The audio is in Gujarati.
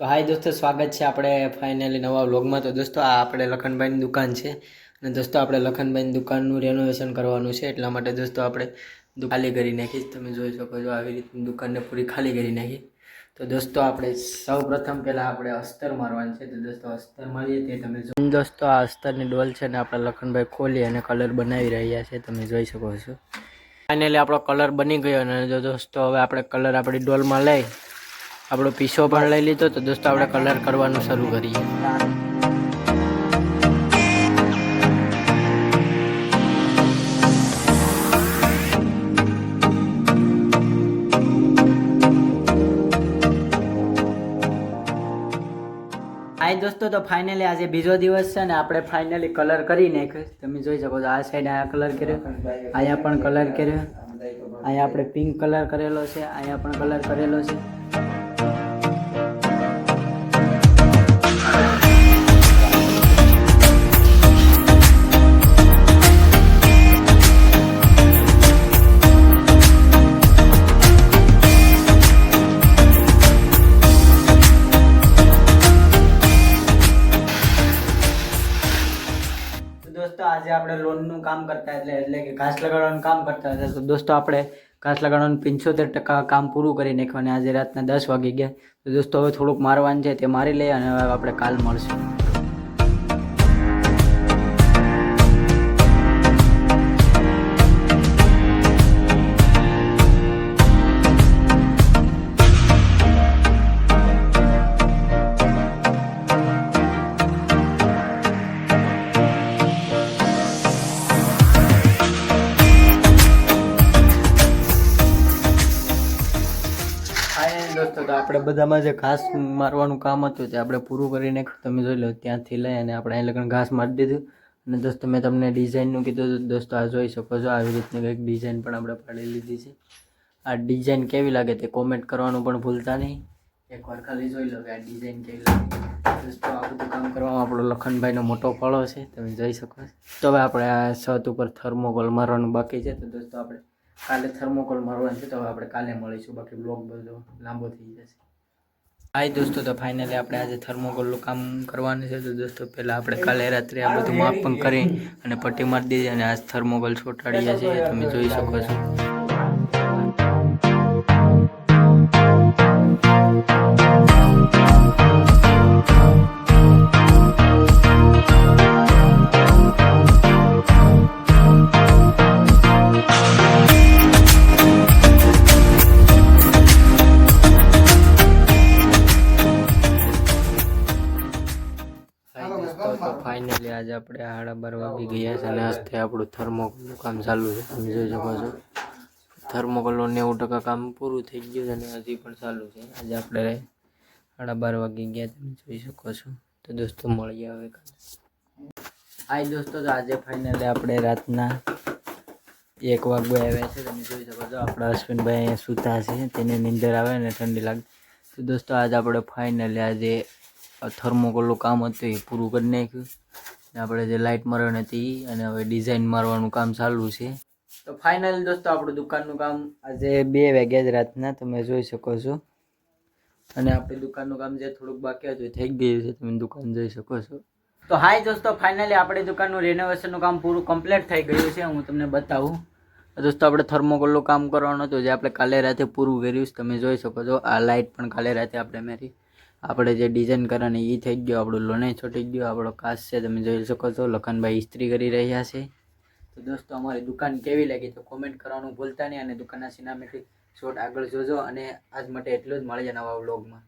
તો હાય દોસ્તો, સ્વાગત છે આપણે ફાઇનલી નવા વ્લોગમાં તો દોસ્તો, આ આપણે લખનભાઈની દુકાન છે. અને દોસ્તો, આપણે લખનભાઈની દુકાનનું રેનોવેશન કરવાનું છે. એટલા માટે દોસ્તો, આપણે ખાલી કરી નાખી તમે જોઈ શકો છો આવી રીતની દુકાનને પૂરી ખાલી કરી નાખી. તો દોસ્તો, આપણે સૌ પ્રથમ પહેલાં આપણે અસ્તર મારવાનું છે. તો દોસ્તો, અસ્તર મારીએ તે તમે જો દોસ્તો, આ અસ્તરની ડોલ છે ને આપણે લખનભાઈ ખોલી અને કલર બનાવી રહ્યા છે. તમે જોઈ શકો છો. ફાઇનલી આપણો કલર બની ગયો અને જો દોસ્તો, હવે આપણે કલર આપણી ડોલમાં લઈ આપણો પીસો પણ લઈ લીધો તો દોસ્તો આપણે કલર કરવાનું શરૂ કરીએ. હાય દોસ્તો, તો ફાઇનલી આજે બીજો દિવસ છે ને આપણે ફાઇનલી કલર કરી નાખ્યો તમે જોઈ શકો છો, આ સાઈડ આ કલર કર્યો અહીંયા પણ કલર કર્યો અહીંયા આપણે પિંક કલર કરેલો છે અહીંયા પણ કલર કરેલો છે. આજે આપણે લોનનું કામ કરતા એટલે એટલે કે ઘાસ લગાડવાનું કામ કરતા હતા. તો દોસ્તો આપણે ઘાસ લગાડવાનું પંચોતેર ટકા કામ પૂરું કરી નાખવાનું આજે રાતના દસ વાગી ગયા. તો દોસ્તો હવે થોડુંક મારવાનું છે તે મારી લઈએ અને હવે આપણે કાલ મળશું. તો આપણે બધામાં જે ઘાસ મારવાનું કામ હતું તે આપણે પૂરું કરીને તમે જોઈ લો, ત્યાંથી લઈ અને આપણે અહીં લગન ઘાસ મારી દીધું. અને દોસ્તો મેં તમને ડિઝાઇનનું કીધું હતું. દોસ્તો, આ જોઈ શકો છો, આવી રીતની કંઈક ડિઝાઇન પણ આપણે પાડી લીધી છે. આ ડિઝાઇન કેવી લાગે તે કોમેન્ટ કરવાનું પણ ભૂલતા નહીં. એકવાર ખાલી જોઈ લો કે આ ડિઝાઇન કેવી લાગે. દોસ્તો, આ બધું કામ કરવામાં આપણો લખનભાઈનો મોટો ફળો છે. તમે જોઈ શકો તો હવે આપણે આ છત ઉપર થર્મોકોલ મારવાનું બાકી છે. તો દોસ્તો, આપણે કાલે થર્મોકોલ મારવાનું છે તો હવે આપણે કાલે મળીશું. બાકી બ્લોગ બધો લાંબો થઈ જશે. હાય દોસ્તો, તો ફાઇનલી આપણે આજે થર્મોકોલનું કામ કરવાનું છે. તો દોસ્તો, પહેલાં આપણે કાલે રાત્રે આ બધું માપ પણ કરી અને પટ્ટી મારી દીધી અને આજ થર્મોકોલ છોટાડીએ છીએ તમે જોઈ શકો છો. ફાઇનલી આજે આપણે સાડા બાર વાગી ગયા છે અને આજથી આપણું થર્મોકોલનું કામ ચાલુ છે તમે જોઈ શકો છો. થર્મોકોલનું નેવું ટકા કામ પૂરું થઈ ગયું છે અને હજી પણ ચાલુ છે. આજે આપણે સાડા બાર વાગી ગયા તમે જોઈ શકો છો. તો દોસ્તો મળીએ હવે હાય દોસ્તો તો આજે ફાઇનલી આપણે રાતના એક વાગવા આવ્યા છે તમે જોઈ શકો છો. આપણા હસબન્ડભાઈ અહીંયા સૂતા છે તેને નીંદર આવે અને ઠંડી લાગે. તો દોસ્તો આજે આપણે ફાઇનલી આજે થર્મોકોલનું કામ હતું એ પૂરું કરી નાખ્યું. આપણે જે લાઇટ મારવાની હતી અને હવે ડિઝાઇન મારવાનું કામ ચાલુ છે. તો ફાઇનલ દોસ્તો, આપણું દુકાનનું કામ આજે બે વાગ્યા જ રાતના, તમે જોઈ શકો છો. અને આપણી દુકાનનું કામ જે થોડુંક બાકી હતું એ થઈ ગયું છે, તમે દુકાન જોઈ શકો છો. તો હાય દોસ્તો ફાઇનલી આપણી દુકાનનું રેનોવેશનનું કામ પૂરું કમ્પ્લીટ થઈ ગયું છે, હું તમને બતાવું. દોસ્તો, આપણે થર્મોકોલનું કામ કરવાનું હતું, જે આપણે કાલે રાતે પૂરું કર્યું છે, તમે જોઈ શકો છો. આ લાઇટ પણ કાલે રાતે આપણે મેરી આપણે જે ડિઝાઇન કરવાની એ થઈ ગયો, આપણું લોને છૂટી ગયો, આપણો કાચ છે, તમે જોઈ શકો છો, લખનભાઈ ઇસ્ત્રી કરી રહ્યા છે. તો દોસ્તો, અમારી દુકાન કેવી લાગી તો કોમેન્ટ કરવાનું ભૂલતા નહીં અને દુકાનના સિનામેટિક શોટ આગળ જોજો અને આજ માટે એટલું જ. મળે છે નવા વ્લોગમાં